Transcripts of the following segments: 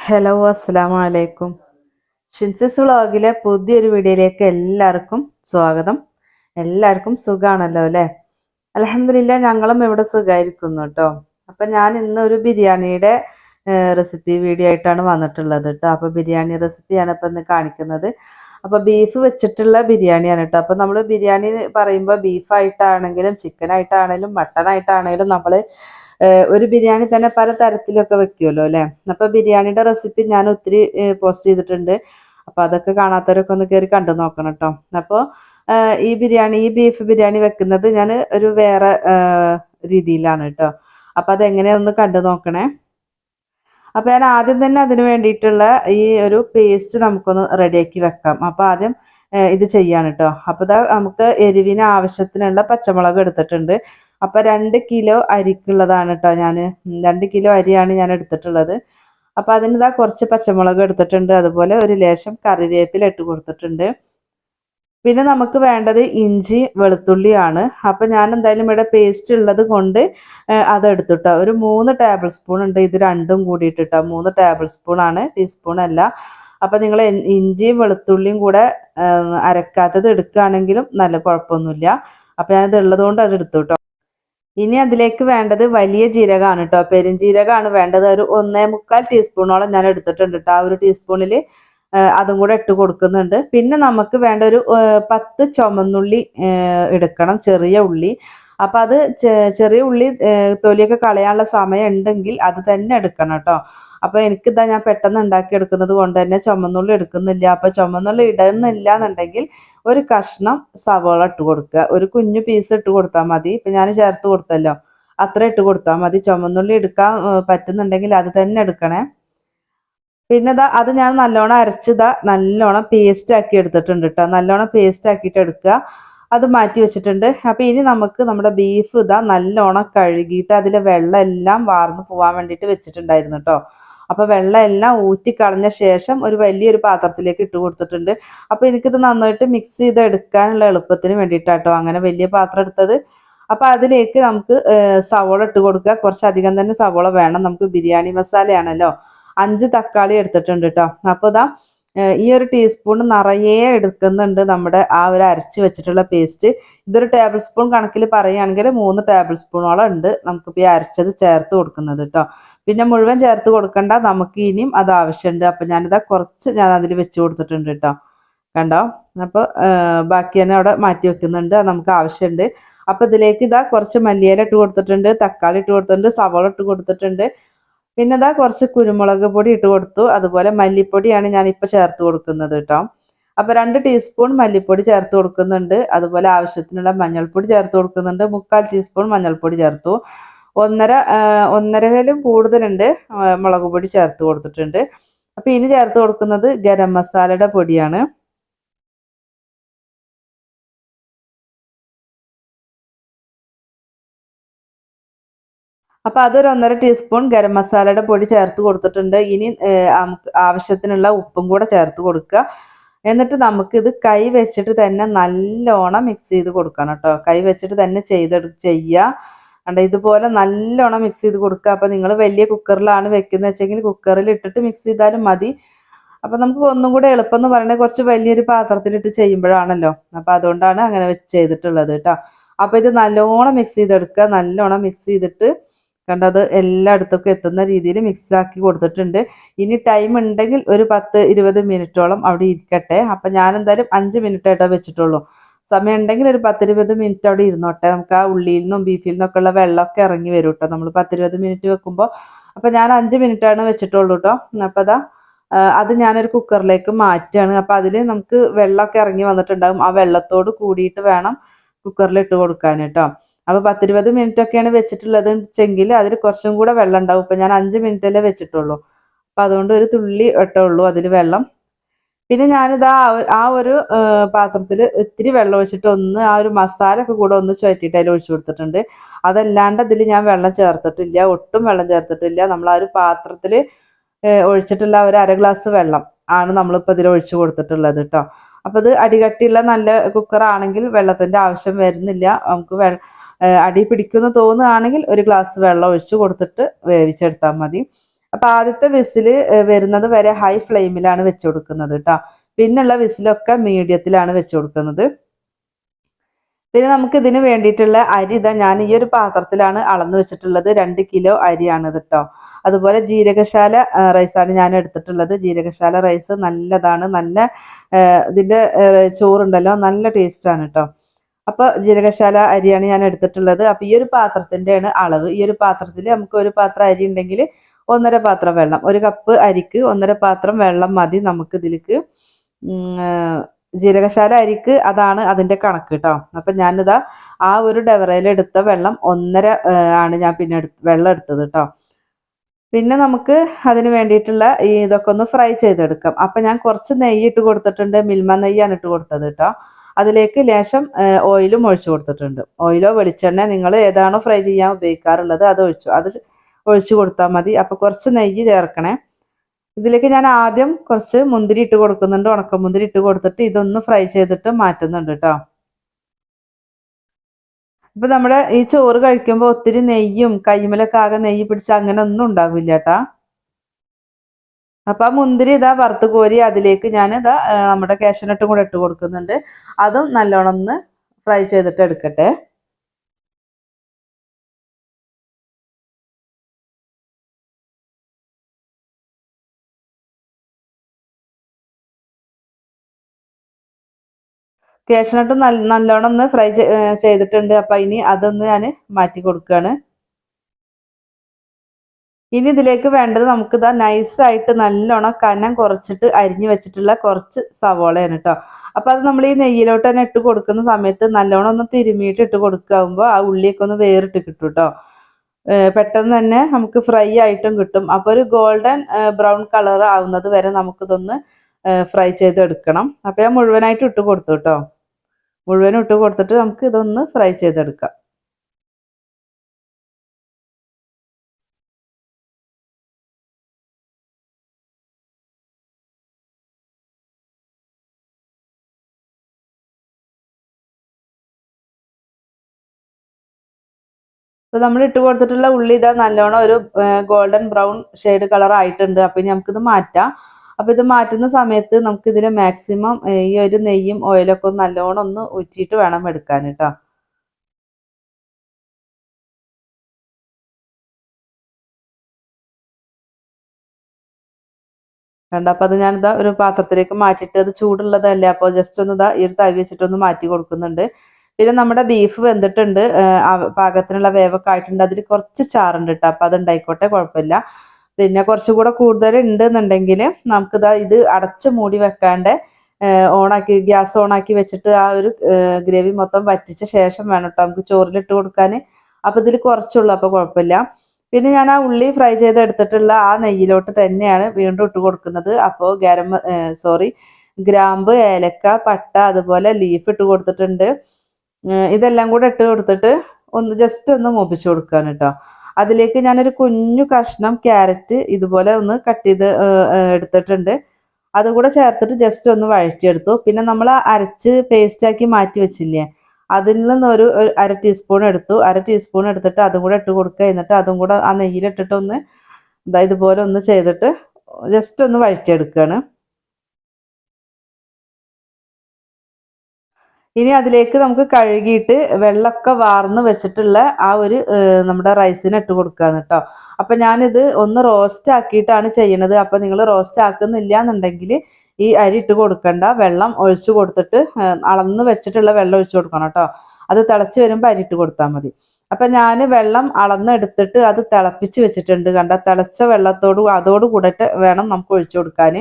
Hello അസ്സാം വലൈക്കും ഷിൻസിസ് വ്ളോഗിലെ പുതിയൊരു വീഡിയോയിലേക്ക് എല്ലാവർക്കും സ്വാഗതം. എല്ലാവർക്കും സുഖമാണല്ലോ അല്ലേ? അലഹമില്ല ഞങ്ങളും ഇവിടെ സുഖമായിരിക്കുന്നു കേട്ടോ അപ്പം ഞാൻ ഇന്ന് ഒരു ബിരിയാണിയുടെ റെസിപ്പി വീഡിയോ ആയിട്ടാണ് വന്നിട്ടുള്ളത് കേട്ടോ അപ്പോൾ ബിരിയാണി റെസിപ്പിയാണ് ഇപ്പം ഇന്ന് കാണിക്കുന്നത്. അപ്പോൾ ബീഫ് വെച്ചിട്ടുള്ള ബിരിയാണിയാണ് കേട്ടോ അപ്പോൾ നമ്മൾ ബിരിയാണി പറയുമ്പോൾ ബീഫായിട്ടാണെങ്കിലും ചിക്കനായിട്ടാണെങ്കിലും മട്ടനായിട്ടാണെങ്കിലും നമ്മൾ ഒരു ബിരിയാണി തന്നെ പല തരത്തിലൊക്കെ വെക്കുമല്ലോ അല്ലേ? അപ്പോൾ ബിരിയാണിയുടെ റെസിപ്പി ഞാൻ ഒത്തിരി പോസ്റ്റ് ചെയ്തിട്ടുണ്ട്. അപ്പോൾ അതൊക്കെ കാണാത്തവരൊക്കെ ഒന്ന് കയറി കണ്ടു നോക്കണം കേട്ടോ അപ്പോൾ ഈ ബിരിയാണി ഈ ബീഫ് ബിരിയാണി വെക്കുന്നത് ഞാൻ ഒരു വേറെ രീതിയിലാണ് കേട്ടോ അപ്പോൾ അതെങ്ങനെയാണെന്ന് കണ്ടു നോക്കണേ. അപ്പോൾ ഞാൻ ആദ്യം തന്നെ അതിന് വേണ്ടിയിട്ടുള്ള ഈ ഒരു പേസ്റ്റ് നമുക്കൊന്ന് റെഡിയാക്കി വെക്കാം. അപ്പോൾ ആദ്യം ഇത് ചെയ്യാണ് കേട്ടോ അപ്പോൾ ഇതാ നമുക്ക് എരിവിന് ആവശ്യത്തിനുള്ള പച്ചമുളക് എടുത്തിട്ടുണ്ട്. അപ്പോൾ രണ്ട് കിലോ അരിക്കുള്ളതാണ് കേട്ടോ ഞാൻ രണ്ട് കിലോ അരിയാണ് ഞാൻ എടുത്തിട്ടുള്ളത്. അപ്പൊ അതിന് ഇതാ കുറച്ച് പച്ചമുളക് എടുത്തിട്ടുണ്ട്. അതുപോലെ ഒരു ലേശം കറിവേപ്പില ഇട്ട് കൊടുത്തിട്ടുണ്ട്. പിന്നെ നമുക്ക് വേണ്ടത് ഇഞ്ചി വെളുത്തുള്ളിയാണ്. അപ്പം ഞാൻ എന്തായാലും ഇവിടെ പേസ്റ്റ് ഉള്ളത് കൊണ്ട് അതെടുത്തിട്ടോ ഒരു മൂന്ന് ടേബിൾ സ്പൂൺ ഉണ്ട്. ഇത് രണ്ടും കൂടിയിട്ടിട്ടോ മൂന്ന് ടേബിൾ സ്പൂൺ ആണ്. ടീസ്പൂൺ അല്ല. അപ്പം നിങ്ങൾ ഇഞ്ചിയും വെളുത്തുള്ളിയും കൂടെ അരക്കാത്തത് എടുക്കുകയാണെങ്കിലും നല്ല കുഴപ്പമൊന്നുമില്ല. അപ്പം ഉള്ളത് കൊണ്ട് അത് എടുത്തു കേട്ടോ ഇനി അതിലേക്ക് വേണ്ടത് വലിയ ജീരകമാണ് കേട്ടോ പെരുംജീരകമാണ് വേണ്ടത് ഒരു ഒന്നേ മുക്കാൽ ടീസ്പൂണോളം ഞാൻ എടുത്തിട്ടുണ്ട് കേട്ടോ ആ ഒരു ടീസ്പൂണിൽ അതും കൂടെ ഇട്ട് കൊടുക്കുന്നുണ്ട്. പിന്നെ നമുക്ക് വേണ്ട ഒരു പത്ത് ചുമന്നുള്ളി എടുക്കണം ചെറിയ ഉള്ളി. അപ്പം അത് ചെറിയ ഉള്ളി തൊലിയൊക്കെ കളയാനുള്ള സമയം ഉണ്ടെങ്കിൽ അത് തന്നെ എടുക്കണം കേട്ടോ അപ്പോൾ എനിക്കിതാ ഞാൻ പെട്ടെന്ന് ഉണ്ടാക്കി എടുക്കുന്നത് കൊണ്ട് തന്നെ ചുമന്നുള്ളി എടുക്കുന്നില്ല. അപ്പോൾ ചുമന്നുള്ളി ഇടുന്നില്ല എന്നുണ്ടെങ്കിൽ ഒരു കഷ്ണം സവോള ഇട്ട് കൊടുക്കുക. ഒരു കുഞ്ഞു പീസ് ഇട്ട് കൊടുത്താൽ മതി. ഇപ്പൊ ഞാൻ ചേർത്ത് കൊടുത്തല്ലോ. അത്ര ഇട്ട് കൊടുത്താൽ മതി. ചുമന്നുള്ളി എടുക്കാൻ പറ്റുന്നുണ്ടെങ്കിൽ അത് തന്നെ എടുക്കണേ. പിന്നെ ഇതാ അത് ഞാൻ നല്ലോണം അരച്ചതാ നല്ലോണം പേസ്റ്റ് ആക്കി എടുത്തിട്ടുണ്ട് കേട്ടോ നല്ലോണം പേസ്റ്റ് ആക്കിയിട്ട് എടുക്കുക. അത് മാറ്റി വെച്ചിട്ടുണ്ട്. അപ്പോൾ ഇനി നമുക്ക് നമ്മുടെ ബീഫ് ഇതാ നല്ലോണം കഴുകിയിട്ട് അതിലെ വെള്ളം എല്ലാം വാർന്നു പോകാൻ വേണ്ടിയിട്ട് വെച്ചിട്ടുണ്ടായിരുന്നു കേട്ടോ അപ്പോൾ വെള്ളം എല്ലാം ഊറ്റിക്കളഞ്ഞ ശേഷം ഒരു വലിയൊരു പാത്രത്തിലേക്ക് ഇട്ട് കൊടുത്തിട്ടുണ്ട്. അപ്പോൾ എനിക്കിത് നന്നായിട്ട് മിക്സ് ചെയ്ത് എടുക്കാനുള്ള എളുപ്പത്തിന് വേണ്ടിയിട്ടാട്ടോ അങ്ങനെ വലിയ പാത്രം എടുത്തത്. അപ്പോൾ അതിലേക്ക് നമുക്ക് സവോള ഇട്ട് കൊടുക്കുക. കുറച്ചധികം തന്നെ സവോള വേണം. നമുക്ക് ബിരിയാണി മസാലയാണല്ലോ. അഞ്ച് തക്കാളി എടുത്തിട്ടുണ്ട് കേട്ടോ അപ്പോൾ ഇതാ ഈ ഒരു ടീസ്പൂൺ നിറയെ എടുക്കുന്നുണ്ട് നമ്മുടെ ആ ഒരു അരച്ച് വെച്ചിട്ടുള്ള പേസ്റ്റ് ഇതൊരു ടേബിൾ സ്പൂൺ കണക്കിൽ പറയുകയാണെങ്കിൽ മൂന്ന് ടേബിൾ സ്പൂണോളം ഉണ്ട് നമുക്കിപ്പോൾ ഈ അരച്ചത് ചേർത്ത് കൊടുക്കുന്നത് കേട്ടോ പിന്നെ മുഴുവൻ ചേർത്ത് കൊടുക്കണ്ട നമുക്ക് ഇനിയും അത് ആവശ്യമുണ്ട്. അപ്പം ഞാനിതാ കുറച്ച് ഞാൻ അതിൽ വെച്ച് കൊടുത്തിട്ടുണ്ട് കേട്ടോ കണ്ടോ? അപ്പോൾ ബാക്കി തന്നെ അവിടെ മാറ്റി വെക്കുന്നുണ്ട്. നമുക്ക് ആവശ്യമുണ്ട്. അപ്പോൾ ഇതിലേക്ക് ഇതാ കുറച്ച് മല്ലിയില ഇട്ട് കൊടുത്തിട്ടുണ്ട് തക്കാളി ഇട്ട് കൊടുത്തിട്ടുണ്ട് സവോള ഇട്ട് കൊടുത്തിട്ടുണ്ട്. പിന്നെ ഇതാ കുറച്ച് കുരുമുളക് പൊടി ഇട്ട് കൊടുത്തു. അതുപോലെ മല്ലിപ്പൊടിയാണ് ഞാൻ ഇപ്പോൾ ചേർത്ത് കൊടുക്കുന്നത് കേട്ടോ. അപ്പോൾ രണ്ട് ടീസ്പൂൺ മല്ലിപ്പൊടി ചേർത്ത് കൊടുക്കുന്നുണ്ട്. അതുപോലെ ആവശ്യത്തിനുള്ള മഞ്ഞൾപ്പൊടി ചേർത്ത് കൊടുക്കുന്നുണ്ട്. മുക്കാൽ ടീസ്പൂൺ മഞ്ഞൾപ്പൊടി ചേർത്തു. ഒന്നര ഒന്നരയിലും കൂടുതലുണ്ട് മുളക് പൊടി ചേർത്ത് കൊടുത്തിട്ടുണ്ട്. അപ്പോൾ ഇനി ചേർത്ത് കൊടുക്കുന്നത് ഗരം മസാലയുടെ പൊടിയാണ്. അപ്പോൾ അതൊരു ഒന്നര ടീസ്പൂൺ ഗരം മസാലയുടെ പൊടി ചേർത്ത് കൊടുത്തിട്ടുണ്ട്. ഇനി ആവശ്യത്തിനുള്ള ഉപ്പും കൂടെ ചേർത്ത് കൊടുക്കുക. എന്നിട്ട് നമുക്കിത് കൈ വെച്ചിട്ട് തന്നെ നല്ലോണം മിക്സ് ചെയ്ത് കൊടുക്കണം കേട്ടോ കൈ വെച്ചിട്ട് തന്നെ ചെയ്തെടു ചെയ്യുക കണ്ട ഇതുപോലെ നല്ലോണം മിക്സ് ചെയ്ത് കൊടുക്കുക. അപ്പം നിങ്ങൾ വലിയ കുക്കറിലാണ് വെക്കുന്നത് വെച്ചെങ്കിൽ കുക്കറിൽ ഇട്ടിട്ട് മിക്സ് ചെയ്താലും മതി. അപ്പം നമുക്ക് ഒന്നും കൂടെ എളുപ്പം എന്ന് പറയുന്നത് കുറച്ച് വലിയൊരു പാത്രത്തിലിട്ട് ചെയ്യുമ്പോഴാണല്ലോ. അപ്പം അതുകൊണ്ടാണ് അങ്ങനെ വെച്ച് ചെയ്തിട്ടുള്ളത് കേട്ടോ അപ്പം ഇത് നല്ലോണം മിക്സ് ചെയ്തെടുക്കുക. നല്ലോണം മിക്സ് ചെയ്തിട്ട് കണ്ടത് എല്ലായിടത്തൊക്കെ എത്തുന്ന രീതിയിൽ മിക്സ് ആക്കി കൊടുത്തിട്ടുണ്ട്. ഇനി ടൈം ഉണ്ടെങ്കിൽ ഒരു പത്ത് ഇരുപത് മിനിറ്റോളം അവിടെ ഇരിക്കട്ടെ. അപ്പം ഞാൻ എന്തായാലും അഞ്ച് മിനിറ്റ് ആയിട്ടോ വെച്ചിട്ടുള്ളൂ. സമയം ഉണ്ടെങ്കിൽ ഒരു പത്തിരുപത് മിനിറ്റ് അവിടെ ഇരുന്നോട്ടെ. നമുക്ക് ആ ഉള്ളിയിൽ നിന്നും ബീഫിൽ നിന്നൊക്കെ ഉള്ള വെള്ളമൊക്കെ ഇറങ്ങി വരും കേട്ടോ. നമ്മൾ പത്തിരുപത് മിനിറ്റ് വെക്കുമ്പോൾ അപ്പം ഞാൻ അഞ്ച് മിനിറ്റാണ് വെച്ചിട്ടുള്ളൂ കേട്ടോ. അപ്പം അതാ അത് ഞാനൊരു കുക്കറിലേക്ക് മാറ്റുകയാണ്. അപ്പം അതിൽ നമുക്ക് വെള്ളമൊക്കെ ഇറങ്ങി വന്നിട്ടുണ്ടാകും ആ വെള്ളത്തോട് കൂടിയിട്ട് വേണം കുക്കറിൽ ഇട്ട് കൊടുക്കാൻ കേട്ടോ. അപ്പോൾ പത്തിരുപത് മിനിറ്റ് ഒക്കെയാണ് വെച്ചിട്ടുള്ളത് വെച്ചെങ്കിൽ അതിൽ കുറച്ചും കൂടെ വെള്ളം ഉണ്ടാവും. ഇപ്പം ഞാൻ അഞ്ച് മിനിറ്റല്ലേ വെച്ചിട്ടുള്ളൂ. അപ്പോൾ അതുകൊണ്ട് ഒരു തുള്ളി ഇട്ടേ ഉള്ളൂ അതിൽ വെള്ളം. പിന്നെ ഞാനിതാ ആ ഒരു പാത്രത്തിൽ ഇത്തിരി വെള്ളം ഒഴിച്ചിട്ട് ഒന്ന് ആ ഒരു മസാല ഒക്കെ കൂടെ ഒന്ന് ചുരട്ടിയിട്ട് അതിൽ ഒഴിച്ചു കൊടുത്തിട്ടുണ്ട്. അതല്ലാണ്ട് അതിൽ ഞാൻ വെള്ളം ചേർത്തിട്ടില്ല. ഒട്ടും വെള്ളം ചേർത്തിട്ടില്ല. നമ്മൾ ആ ഒരു പാത്രത്തിൽ ഒഴിച്ചിട്ടുള്ള ഒരു അര ഗ്ലാസ് വെള്ളം ആണ് നമ്മളിപ്പോൾ ഇതിൽ ഒഴിച്ചു കൊടുത്തിട്ടുള്ളത് കേട്ടോ. അപ്പോൾ ഇത് അടികട്ടിയുള്ള നല്ല കുക്കറാണെങ്കിൽ വെള്ളത്തിന്റെ ആവശ്യം വരുന്നില്ല. നമുക്ക് അടി പിടിക്കുമെന്ന് തോന്നുകയാണെങ്കിൽ ഒരു ഗ്ലാസ് വെള്ളം ഒഴിച്ച് കൊടുത്തിട്ട് വേവിച്ചെടുത്താൽ മതി. അപ്പം ആദ്യത്തെ വിസിൽ വരുന്നത് വരെ ഹൈ ഫ്ലെയിമിലാണ് വെച്ച് കൊടുക്കുന്നത് കേട്ടോ പിന്നുള്ള വിസിലൊക്കെ മീഡിയത്തിലാണ് വെച്ച് കൊടുക്കുന്നത്. പിന്നെ നമുക്ക് ഇതിന് വേണ്ടിയിട്ടുള്ള അരി ഇതാ ഞാൻ ഈ ഒരു പാത്രത്തിലാണ് അളന്ന് വെച്ചിട്ടുള്ളത്. രണ്ട് കിലോ അരിയാണ് ഇത് കേട്ടോ അതുപോലെ ജീരകശാല റൈസാണ് ഞാൻ എടുത്തിട്ടുള്ളത്. ജീരകശാല റൈസ് നല്ലതാണ്. നല്ല ഇതിന്റെ ചോറുണ്ടല്ലോ. നല്ല ടേസ്റ്റാണ് കേട്ടോ അപ്പോൾ ജീരകശാല അരിയാണ് ഞാൻ എടുത്തിട്ടുള്ളത്. അപ്പോൾ ഈ ഒരു പാത്രത്തിന്റെയാണ് അളവ്. ഈ ഒരു പാത്രത്തിൽ നമുക്ക് ഒരു പാത്രം അരി ഉണ്ടെങ്കിൽ ഒന്നര പാത്രം വെള്ളം ഒരു കപ്പ് അരിക്ക് ഒന്നര പാത്രം വെള്ളം മതി നമുക്ക് ഇതിലേക്ക് ജീരകശാല അരിക്ക് അതാണ് അതിന്റെ കണക്ക് കേട്ടോ അപ്പം ഞാനിതാ ആ ഒരു ഡെവറയിൽ എടുത്ത വെള്ളം ഒന്നര ആണ് ഞാൻ പിന്നെ വെള്ളം എടുത്തത് കേട്ടോ പിന്നെ നമുക്ക് അതിന് വേണ്ടിയിട്ടുള്ള ഈ ഇതൊക്കെ ഒന്ന് ഫ്രൈ ചെയ്തെടുക്കാം. അപ്പം ഞാൻ കുറച്ച് നെയ്യ് ഇട്ട് കൊടുത്തിട്ടുണ്ട്. മിൽമ നെയ്യാണ് ഇട്ട് കൊടുത്തത് കേട്ടോ അതിലേക്ക് ലേശം ഓയിലും ഒഴിച്ചു കൊടുത്തിട്ടുണ്ട്. ഓയിലോ വെളിച്ചെണ്ണ നിങ്ങൾ ഏതാണോ ഫ്രൈ ചെയ്യാൻ ഉപയോഗിക്കാറുള്ളത് അത് ഒഴിച്ചു. അത് ഒഴിച്ചു കൊടുത്താൽ മതി. അപ്പോൾ കുറച്ച് നെയ്യ് ചേർക്കണേ. ഇതിലേക്ക് ഞാൻ ആദ്യം കുറച്ച് മുന്തിരി ഇട്ട് കൊടുക്കുന്നുണ്ട്. ഉണക്കമുന്തിരി ഇട്ട് കൊടുത്തിട്ട് ഇതൊന്ന് ഫ്രൈ ചെയ്തിട്ട് മാറ്റുന്നുണ്ട് കേട്ടോ. ഇപ്പൊ നമ്മുടെ ഈ ചോറ് കഴിക്കുമ്പോൾ ഒത്തിരി നെയ്യും കൈമലൊക്കെ ആകെ നെയ്യ് പിടിച്ച് അങ്ങനെ ഒന്നും ഉണ്ടാവില്ല കേട്ടാ. അപ്പൊ ആ മുന്തിരി ഇതാ വറുത്ത് കോരി അതിലേക്ക് ഞാൻ ഇതാ നമ്മുടെ കാഷ്യനട്ടും കൂടെ ഇട്ട് കൊടുക്കുന്നുണ്ട്. അതും നല്ലോണം ഒന്ന് ഫ്രൈ ചെയ്തിട്ട് എടുക്കട്ടെ. കേശനട്ടും നല്ലോണം ഒന്ന് ഫ്രൈ ചെയ്തിട്ടുണ്ട്. അപ്പം ഇനി അതൊന്ന് ഞാൻ മാറ്റി കൊടുക്കുകയാണ് ഇനി ഇതിലേക്ക് വേണ്ടത് നമുക്ക് ഇതാ നൈസായിട്ട് നല്ലോണം കനം കുറച്ചിട്ട് അരിഞ്ഞു വെച്ചിട്ടുള്ള കുറച്ച് സവോളയാണ് കേട്ടോ അപ്പോൾ അത് നമ്മൾ ഈ നെയ്യിലോട്ട് തന്നെ ഇട്ട് കൊടുക്കുന്ന സമയത്ത് നല്ലോണം ഒന്ന് തിരുമിയിട്ട് ഇട്ട് കൊടുക്കാകുമ്പോൾ ആ ഉള്ളിയൊക്കെ ഒന്ന് വേറിട്ട് കിട്ടും കേട്ടോ പെട്ടെന്ന് തന്നെ നമുക്ക് ഫ്രൈ ആയിട്ടും കിട്ടും. അപ്പോൾ ഒരു ഗോൾഡൻ ബ്രൗൺ കളർ ആവുന്നത് വരെ നമുക്കിതൊന്ന് ഫ്രൈ ചെയ്തെടുക്കണം. അപ്പോൾ ഞാൻ മുഴുവനായിട്ട് ഇട്ട് കൊടുത്തു കേട്ടോ മുഴുവനും ഇട്ട് കൊടുത്തിട്ട് നമുക്ക് ഇതൊന്ന് ഫ്രൈ ചെയ്തെടുക്കാം. അപ്പോൾ നമ്മൾ ഇട്ട് കൊടുത്തിട്ടുള്ള ഉള്ളി ഇതാ നല്ലോണം ഒരു ഗോൾഡൻ ബ്രൗൺ ഷെയ്ഡ് കളർ ആയിട്ടുണ്ട്. അപ്പം ഇനി നമുക്കിത് മാറ്റാം. അപ്പോൾ ഇത് മാറ്റുന്ന സമയത്ത് നമുക്ക് ഇതിൽ മാക്സിമം ഈ ഒരു നെയ്യും ഓയിലൊക്കെ ഒന്ന് നല്ലോണം ഒന്ന് ഉച്ചിട്ട് വേണം എടുക്കാൻ കേട്ടോ. കണ്ട? അപ്പൊ അത് ഞാനിതാ ഒരു പാത്രത്തിലേക്ക് മാറ്റിയിട്ട് അത് ചൂടുള്ളതല്ലേ? അപ്പോൾ ജസ്റ്റ് ഒന്ന് ഇതാ ഈ ഒരു തവി വെച്ചിട്ടൊന്ന് മാറ്റി കൊടുക്കുന്നുണ്ട്. പിന്നെ നമ്മുടെ ബീഫ് വെന്തിട്ടുണ്ട് പാകത്തിനുള്ള വേവൊക്കെ ആയിട്ടുണ്ട്. അതിൽ കുറച്ച് ചാറുണ്ട് കേട്ടോ അപ്പം അത് ഉണ്ടായിക്കോട്ടെ കുഴപ്പമില്ല. പിന്നെ കുറച്ചുകൂടെ കൂടുതൽ ഉണ്ട് ഉണ്ടെന്നുണ്ടെങ്കിൽ നമുക്കിതാ ഇത് അടച്ച് മൂടി വെക്കാണ്ട് ഓണാക്കി ഗ്യാസ് ഓണാക്കി വെച്ചിട്ട് ആ ഒരു ഗ്രേവി മൊത്തം വറ്റിച്ച ശേഷം വേണം കേട്ടോ നമുക്ക് ചോറിലിട്ട് കൊടുക്കാൻ അപ്പം ഇതിൽ കുറച്ചുള്ളൂ അപ്പോൾ കുഴപ്പമില്ല. പിന്നെ ഞാൻ ആ ഉള്ളി ഫ്രൈ ചെയ്ത് എടുത്തിട്ടുള്ള ആ നെയ്യിലോട്ട് തന്നെയാണ് വീണ്ടും ഇട്ട് കൊടുക്കുന്നത്. അപ്പോൾ ഗരം സോറി ഗ്രാമ്പ് ഏലക്ക പട്ട അതുപോലെ ലീഫ് ഇട്ട് കൊടുത്തിട്ടുണ്ട്. ഇതെല്ലാം കൂടെ ഇട്ട് കൊടുത്തിട്ട് ഒന്ന് ജസ്റ്റ് ഒന്ന് മൂപ്പിച്ചു കൊടുക്കുകയാണ് കേട്ടോ. അതിലേക്ക് ഞാനൊരു കുഞ്ഞു കഷ്ണം ക്യാരറ്റ് ഇതുപോലെ ഒന്ന് കട്ട് ചെയ്ത് എടുത്തിട്ടുണ്ട്. അതുകൂടെ ചേർത്തിട്ട് ജസ്റ്റ് ഒന്ന് വഴറ്റിയെടുത്തു. പിന്നെ നമ്മൾ അരച്ച് പേസ്റ്റാക്കി മാറ്റി വെച്ചില്ലേ അതിൽ നിന്ന് ഒരു അര ടീസ്പൂൺ എടുത്തു. അര ടീസ്പൂൺ എടുത്തിട്ട് അതും കൂടെ ഇട്ട് കൊടുക്കുക. എന്നിട്ട് അതും കൂടെ ആ നെയ്യിലിട്ടിട്ട് ഒന്ന് ഇതാ ഇതുപോലെ ഒന്ന് ചെയ്തിട്ട് ജസ്റ്റ് ഒന്ന് വഴറ്റിയെടുക്കുകയാണ്. ഇനി അതിലേക്ക് നമുക്ക് കഴുകിയിട്ട് വെള്ളമൊക്കെ വാർന്ന് വെച്ചിട്ടുള്ള ആ ഒരു നമ്മുടെ റൈസിന് ഇട്ട് കൊടുക്കുകയാണ് കേട്ടോ. അപ്പം ഞാനിത് ഒന്ന് റോസ്റ്റ് ആക്കിയിട്ടാണ് ചെയ്യണത്. അപ്പം നിങ്ങൾ റോസ്റ്റ് ആക്കുന്നില്ല എന്നുണ്ടെങ്കിൽ ഈ അരി ഇട്ട് കൊടുക്കണ്ട. വെള്ളം ഒഴിച്ചു കൊടുത്തിട്ട് അളന്ന് വെച്ചിട്ടുള്ള വെള്ളം ഒഴിച്ചു കൊടുക്കണം കേട്ടോ. അത് തിളച്ച് വരുമ്പോൾ അരി ഇട്ട് കൊടുത്താൽ മതി. അപ്പം ഞാൻ വെള്ളം അളന്നെടുത്തിട്ട് അത് തിളപ്പിച്ച് വെച്ചിട്ടുണ്ട്. കണ്ട? തിളച്ച വെള്ളത്തോട് അതോട് കൂടിയിട്ട് വേണം നമുക്ക് ഒഴിച്ചു കൊടുക്കാൻ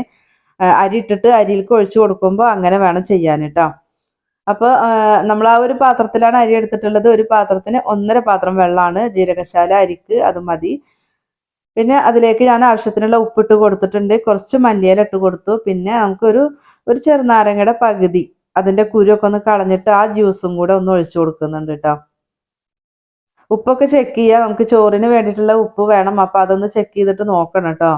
അരി ഇട്ടിട്ട് അരിയിലേക്ക് ഒഴിച്ചു കൊടുക്കുമ്പോൾ അങ്ങനെ വേണം ചെയ്യാൻ കേട്ടോ. അപ്പോൾ നമ്മൾ ആ ഒരു പാത്രത്തിലാണ് അരി എടുത്തിട്ടുള്ളത്. ഒരു പാത്രത്തിന് ഒന്നര പാത്രം വെള്ളമാണ് ജീരകശാല അരിക്ക് അത് മതി. പിന്നെ അതിലേക്ക് ഞാൻ ആവശ്യത്തിനുള്ള ഉപ്പിട്ട് കൊടുത്തിട്ടുണ്ട്. കുറച്ച് മല്ലിയില ഇട്ട് കൊടുത്തു. പിന്നെ നമുക്കൊരു ഒരു ചെറുനാരങ്ങയുടെ പകുതി അതിന്റെ കുരുവൊക്കെ ഒന്ന് കളഞ്ഞിട്ട് ആ ജ്യൂസും കൂടെ ഒന്ന് ഒഴിച്ചു കൊടുക്കുന്നുണ്ട് കേട്ടോ ഉപ്പൊക്കെ ചെക്ക് ചെയ്യുക നമുക്ക് ചോറിന് വേണ്ടിയിട്ടുള്ള ഉപ്പ് വേണം. അപ്പോൾ അതൊന്ന് ചെക്ക് ചെയ്തിട്ട് നോക്കണം കേട്ടോ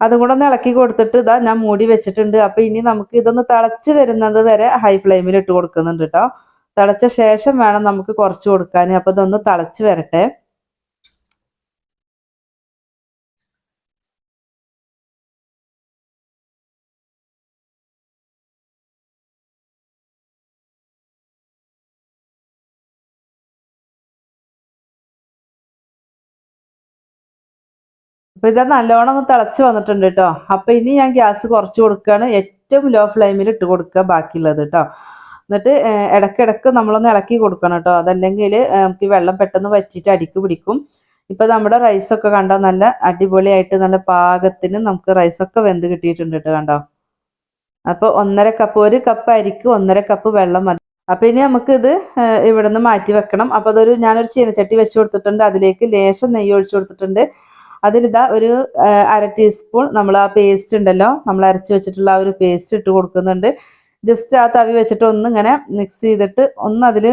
അതും കൂടെ ഒന്ന് ഇളക്കി കൊടുത്തിട്ട് ഇതാ ഞാൻ മൂടി വെച്ചിട്ടുണ്ട്. അപ്പൊ ഇനി നമുക്ക് ഇതൊന്ന് തിളച്ച് വരുന്നത് വരെ ഹൈ ഫ്ലെയിമിൽ ഇട്ട് കൊടുക്കുന്നുണ്ട് കേട്ടോ തിളച്ച ശേഷം വേണം നമുക്ക് കുറച്ച് കൊടുക്കാൻ അപ്പൊ ഇതൊന്ന് തിളച്ച് വരട്ടെ. അപ്പൊ ഇത് നല്ലോണം ഒന്ന് തിളച്ച് വന്നിട്ടുണ്ട് കേട്ടോ. അപ്പൊ ഇനി ഞാൻ ഗ്യാസ് കുറച്ച് കൊടുക്കുകയാണ്. ഏറ്റവും ലോ ഫ്ലെയിമിൽ ഇട്ട് കൊടുക്കുക ബാക്കിയുള്ളത് കേട്ടോ. എന്നിട്ട് ഇടയ്ക്കിടയ്ക്ക് നമ്മളൊന്ന് ഇളക്കി കൊടുക്കണം കേട്ടോ. അതല്ലെങ്കിൽ നമുക്ക് വെള്ളം പെട്ടെന്ന് വറ്റിയിട്ട് അടിക്ക് പിടിക്കും. ഇപ്പൊ നമ്മുടെ റൈസൊക്കെ കണ്ടോ നല്ല അടിപൊളിയായിട്ട് നല്ല പാകത്തിന് നമുക്ക് റൈസൊക്കെ വെന്ത് കിട്ടിയിട്ടുണ്ട് കേട്ടോ കണ്ടോ. അപ്പൊ ഒന്നര കപ്പ് ഒരു കപ്പ് അരിക്ക് ഒന്നര കപ്പ് വെള്ളം മതി. അപ്പൊ ഇനി നമുക്ക് ഇത് ഇവിടെ നിന്ന് മാറ്റി വെക്കണം. അപ്പൊ അതൊരു ഞാനൊരു ചീനച്ചട്ടി വെച്ച് കൊടുത്തിട്ടുണ്ട്. അതിലേക്ക് ലേശം നെയ്യ് ഒഴിച്ചു കൊടുത്തിട്ടുണ്ട്. അതിലിതാ ഒരു അര ടീസ്പൂൺ നമ്മൾ ആ പേസ്റ്റ് ഉണ്ടല്ലോ നമ്മൾ അരച്ച് വെച്ചിട്ടുള്ള ആ ഒരു പേസ്റ്റ് ഇട്ട് കൊടുക്കുന്നുണ്ട്. ജസ്റ്റ് ആ തവി വെച്ചിട്ട് ഒന്നിങ്ങനെ മിക്സ് ചെയ്തിട്ട് ഒന്ന് അതിൽ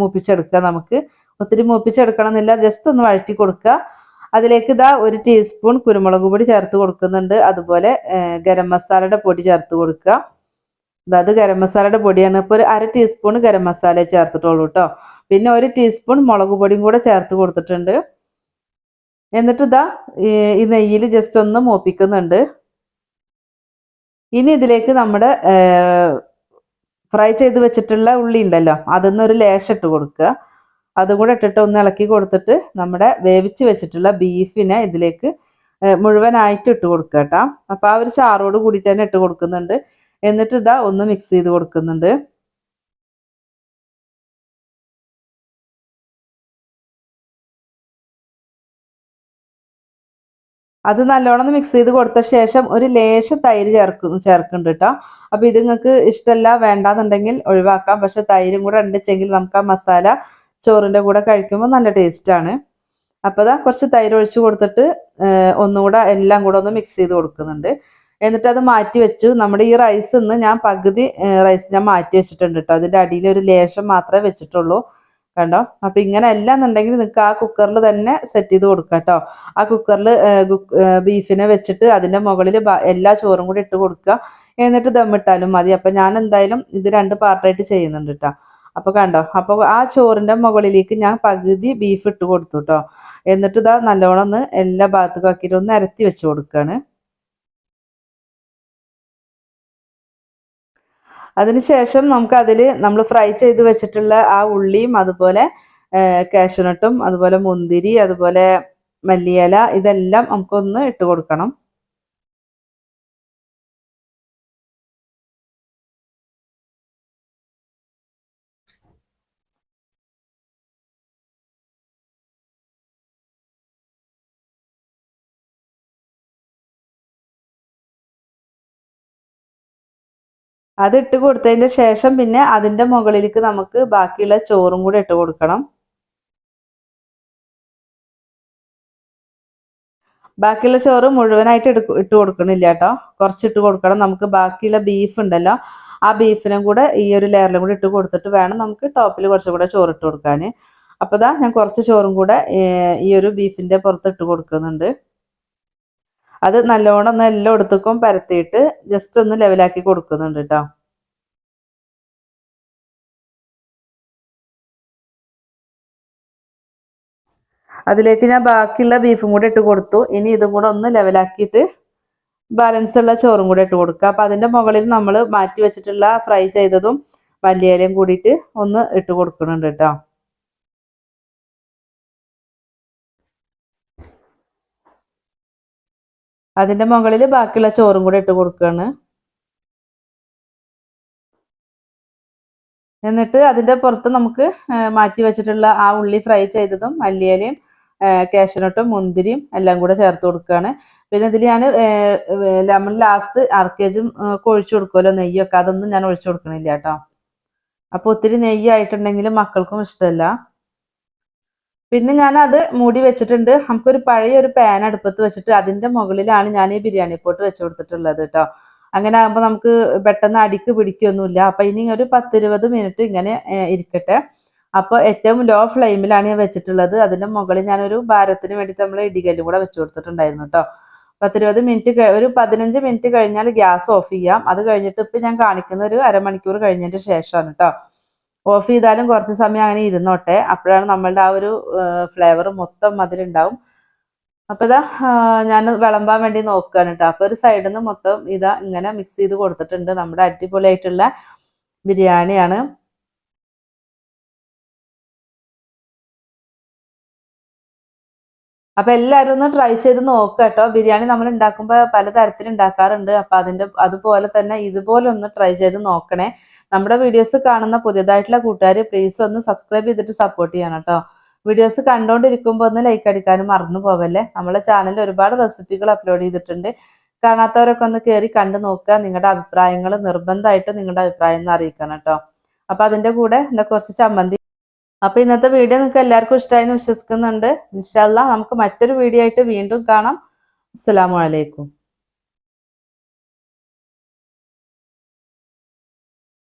മൂപ്പിച്ചെടുക്കുക നമുക്ക്. ഒത്തിരി മൂപ്പിച്ചെടുക്കണം എന്നില്ല ജസ്റ്റ് ഒന്ന് വഴറ്റി കൊടുക്കുക. അതിലേക്ക് ഇതാ ഒരു ടീസ്പൂൺ കുരുമുളക് പൊടി ചേർത്ത് കൊടുക്കുന്നുണ്ട്. അതുപോലെ ഗരം മസാലയുടെ പൊടി ചേർത്ത് കൊടുക്കുക. അത് ഗരം മസാലയുടെ പൊടിയാണ്. ഇപ്പോൾ ഒരു അര ടീസ്പൂൺ ഗരം മസാല ചേർത്തിട്ടുള്ളൂ കേട്ടോ. പിന്നെ ഒരു ടീസ്പൂൺ മുളക് പൊടിയും കൂടെ ചേർത്ത് കൊടുത്തിട്ടുണ്ട്. എന്നിട്ട് ഇതാ ഈ നെയ്യിൽ ജസ്റ്റ് ഒന്ന് മൂപ്പിക്കുന്നുണ്ട്. ഇനി ഇതിലേക്ക് നമ്മുടെ ഫ്രൈ ചെയ്ത് വെച്ചിട്ടുള്ള ഉള്ളി ഉണ്ടല്ലോ അതൊന്നൊരു ലേശം ഇട്ട് കൊടുക്കുക. അതും കൂടെ ഇട്ടിട്ട് ഒന്ന് ഇളക്കി കൊടുത്തിട്ട് നമ്മുടെ വേവിച്ച് വെച്ചിട്ടുള്ള ബീഫിനെ ഇതിലേക്ക് മുഴുവനായിട്ട് ഇട്ട് കൊടുക്കുക കേട്ടോ. അപ്പോൾ ആ ഒരു ചാറോട് കൂടിയിട്ട് തന്നെ ഇട്ട് കൊടുക്കുന്നുണ്ട്. എന്നിട്ട് ഇതാ ഒന്ന് മിക്സ് ചെയ്ത് കൊടുക്കുന്നുണ്ട്. അത് നല്ലോണം മിക്സ് ചെയ്ത് കൊടുത്ത ശേഷം ഒരു ലേശം തൈര് ചേർക്കും ചേർക്കുന്നുണ്ട് കേട്ടോ അപ്പോൾ ഇത് നിങ്ങൾക്ക് ഇഷ്ടമല്ല വേണ്ടാന്നുണ്ടെങ്കിൽ ഒഴിവാക്കാം. പക്ഷെ തൈരും കൂടെ ഉണ്ടെങ്കിൽ നമുക്ക് ആ മസാല ചോറിന്റെ കൂടെ കഴിക്കുമ്പോൾ നല്ല ടേസ്റ്റാണ് അപ്പോൾ അതാ കുറച്ച് തൈര് ഒഴിച്ച് കൊടുത്തിട്ട് ഒന്നുകൂടെ എല്ലാം കൂടെ ഒന്ന് മിക്സ് ചെയ്ത് കൊടുക്കുന്നുണ്ട്. എന്നിട്ട് അത് മാറ്റി വെച്ചു. നമ്മുടെ ഈ റൈസ് ഇന്ന് ഞാൻ പകുതി റൈസ് ഞാൻ മാറ്റി വെച്ചിട്ടുണ്ട് കേട്ടോ അതിന്റെ അടിയിൽ ഒരു ലേശം മാത്രമേ വെച്ചിട്ടുള്ളൂ. കണ്ടോ? അപ്പം ഇങ്ങനെ എല്ലാം എന്നുണ്ടെങ്കിൽ നിങ്ങൾക്ക് ആ കുക്കറിൽ തന്നെ സെറ്റ് ചെയ്ത് കൊടുക്കുക കേട്ടോ ആ കുക്കറിൽ ബീഫിനെ വെച്ചിട്ട് അതിന്റെ മുകളിൽ എല്ലാ ചോറും കൂടി ഇട്ട് കൊടുക്കുക എന്നിട്ട് ദമ്മിട്ടാലും മതി. അപ്പം ഞാൻ എന്തായാലും ഇത് രണ്ട് പാർട്ടായിട്ട് ചെയ്യുന്നുണ്ട് കേട്ടോ അപ്പോൾ കണ്ടോ? അപ്പോൾ ആ ചോറിന്റെ മുകളിലേക്ക് ഞാൻ പകുതി ബീഫ് ഇട്ട് കൊടുത്തു കേട്ടോ എന്നിട്ട് ഇതാ നല്ലോണം ഒന്ന് എല്ലാ ഭാഗത്തേക്കും ആക്കിയിട്ട് ഒന്ന് നിരത്തി വെച്ച് കൊടുക്കുകയാണ് അതിനുശേഷം നമുക്ക് അതിൽ നമ്മൾ ഫ്രൈ ചെയ്ത് വെച്ചിട്ടുള്ള ആ ഉള്ളിയും അതുപോലെ കാഷ്യനട്ടും അതുപോലെ മുന്തിരി അതുപോലെ മല്ലിയില ഇതെല്ലാം നമുക്കൊന്ന് ഇട്ട് കൊടുക്കണം. അത് ഇട്ട് കൊടുത്തതിന് ശേഷം പിന്നെ അതിന്റെ മുകളിലേക്ക് നമുക്ക് ബാക്കിയുള്ള ചോറും കൂടെ ഇട്ട് കൊടുക്കണം. ബാക്കിയുള്ള ചോറ് മുഴുവനായിട്ട് എടു ഇട്ട് കൊടുക്കണില്ല കേട്ടോ. കുറച്ചിട്ട് കൊടുക്കണം. നമുക്ക് ബാക്കിയുള്ള ബീഫ് ഉണ്ടല്ലോ ആ ബീഫിനും കൂടെ ഈ ഒരു ലെയറിലും കൂടെ ഇട്ട് കൊടുത്തിട്ട് വേണം നമുക്ക് ടോപ്പിൽ കുറച്ചും കൂടെ ചോറ് ഇട്ട് കൊടുക്കാൻ. അപ്പോൾ ഞാൻ കുറച്ച് ചോറും കൂടെ ഈ ഒരു ബീഫിന്റെ പുറത്ത് ഇട്ട് കൊടുക്കുന്നുണ്ട്. അത് നല്ലോണം ഒന്ന് എല്ലാം എടുത്തേക്കും പരത്തിയിട്ട് ജസ്റ്റ് ഒന്ന് ലെവലാക്കി കൊടുക്കുന്നുണ്ട് കേട്ടോ അതിലേക്ക് ഞാൻ ബാക്കിയുള്ള ബീഫും കൂടെ ഇട്ട് കൊടുത്തു. ഇനി ഇതും കൂടെ ഒന്ന് ലെവലാക്കിയിട്ട് ബാലൻസ് ഉള്ള ചോറും കൂടെ ഇട്ട് കൊടുക്കുക. അപ്പം അതിന്റെ മുകളിൽ നമ്മൾ മാറ്റി വെച്ചിട്ടുള്ള ഫ്രൈ ചെയ്തതും മല്ലിയിലയും കൂടിയിട്ട് ഒന്ന് ഇട്ട് കൊടുക്കുന്നുണ്ട് കേട്ടോ അതിന്റെ മുകളിൽ ബാക്കിയുള്ള ചോറും കൂടെ ഇട്ട് കൊടുക്കുകയാണ് എന്നിട്ട് അതിന്റെ പുറത്ത് നമുക്ക് മാറ്റി വെച്ചിട്ടുള്ള ആ ഉള്ളി ഫ്രൈ ചെയ്തതും മല്ലിയലയും കാഷ്യനട്ടും മുന്തിരിയും എല്ലാം കൂടെ ചേർത്ത് കൊടുക്കുകയാണ് പിന്നെ ഇതിൽ ഞാൻ ലെമൺ ലാസ്റ്റ് അർക്കേജും ഒഴിച്ചു കൊടുക്കുമല്ലോ നെയ്യൊക്കെ. അതൊന്നും ഞാൻ ഒഴിച്ചു കൊടുക്കണില്ല കേട്ടോ. അപ്പോൾ ഒത്തിരി നെയ്യായിട്ടുണ്ടെങ്കിൽ മക്കൾക്കും ഇഷ്ടമല്ല. പിന്നെ ഞാൻ അത് മൂടി വെച്ചിട്ടുണ്ട്. നമുക്കൊരു പഴയ ഒരു പാൻ അടുപ്പത്ത് വെച്ചിട്ട് അതിന്റെ മുകളിലാണ് ഞാൻ ഈ ബിരിയാണി പോട്ട് വെച്ച് കൊടുത്തിട്ടുള്ളത് കേട്ടോ അങ്ങനെ ആകുമ്പോൾ നമുക്ക് പെട്ടെന്ന് അടിക്ക് പിടിക്കൊന്നുമില്ല. അപ്പം ഇനി ഒരു പത്തിരുപത് മിനിറ്റ് ഇങ്ങനെ ഇരിക്കട്ടെ. അപ്പോൾ ഏറ്റവും ലോ ഫ്ലെയിമിലാണ് ഞാൻ വെച്ചിട്ടുള്ളത്. അതിന്റെ മുകളിൽ ഞാനൊരു ഭാരത്തിന് വേണ്ടിയിട്ട് നമ്മൾ ഇടികല്ലും കൂടെ വെച്ച് കൊടുത്തിട്ടുണ്ടായിരുന്നു കേട്ടോ പത്തിരുപത് മിനിറ്റ് ഒരു പതിനഞ്ച് മിനിറ്റ് കഴിഞ്ഞാൽ ഗ്യാസ് ഓഫ് ചെയ്യാം. അത് കഴിഞ്ഞിട്ട് ഇപ്പം ഞാൻ കാണിക്കുന്ന ഒരു അരമണിക്കൂർ കഴിഞ്ഞതിന്റെ ശേഷമാണ് കേട്ടോ ഓഫ് ചെയ്താലും കുറച്ച് സമയം അങ്ങനെ ഇരുന്നോട്ടെ. അപ്പോഴാണ് നമ്മളുടെ ആ ഒരു ഫ്ലേവർ മൊത്തം അതിലുണ്ടാവും. അപ്പൊ ഇതാ ഞാൻ വിളമ്പാൻ വേണ്ടി നോക്കുകയാണ് കേട്ടോ. അപ്പൊ ഒരു സൈഡിൽ നിന്ന് മൊത്തം ഇതാ ഇങ്ങനെ മിക്സ് ചെയ്ത് കൊടുത്തിട്ടുണ്ട്. നമ്മുടെ അടിപൊളിയായിട്ടുള്ള ബിരിയാണിയാണ്. അപ്പൊ എല്ലാവരും ഒന്ന് ട്രൈ ചെയ്ത് നോക്കുക കേട്ടോ. ബിരിയാണി നമ്മൾ ഉണ്ടാക്കുമ്പോൾ പലതരത്തിൽ ഉണ്ടാക്കാറുണ്ട് അപ്പൊ അതിന്റെ അതുപോലെ തന്നെ ഇതുപോലെ ഒന്ന് ട്രൈ ചെയ്ത് നോക്കണേ. നമ്മുടെ വീഡിയോസ് കാണുന്ന പുതിയതായിട്ടുള്ള കൂട്ടുകാർ പ്ലീസ് ഒന്ന് സബ്സ്ക്രൈബ് ചെയ്തിട്ട് സപ്പോർട്ട് ചെയ്യണം കേട്ടോ. വീഡിയോസ് കണ്ടുകൊണ്ടിരിക്കുമ്പോൾ ഒന്ന് ലൈക്ക് അടിക്കാനും മറന്നു പോവല്ലേ? നമ്മളെ ചാനലിൽ ഒരുപാട് റെസിപ്പികൾ അപ്ലോഡ് ചെയ്തിട്ടുണ്ട്. കാണാത്തവരൊക്കെ ഒന്ന് കയറി കണ്ടു നോക്കുക. നിങ്ങളുടെ അഭിപ്രായങ്ങൾ നിർബന്ധമായിട്ട് നിങ്ങളുടെ അഭിപ്രായം അറിയിക്കണം കേട്ടോ. അപ്പൊ അതിന്റെ കൂടെ എന്താ കുറച്ച് ചമ്മന്തി അപ്പൊ ഇന്നത്തെ വീഡിയോ നിങ്ങൾക്ക് എല്ലാവർക്കും ഇഷ്ടമായി എന്ന് വിശ്വസിക്കുന്നുണ്ട് ഇൻഷാല്ല നമുക്ക് മറ്റൊരു വീഡിയോ ആയിട്ട് വീണ്ടും കാണാം. അസ്സലാമു അലൈക്കും.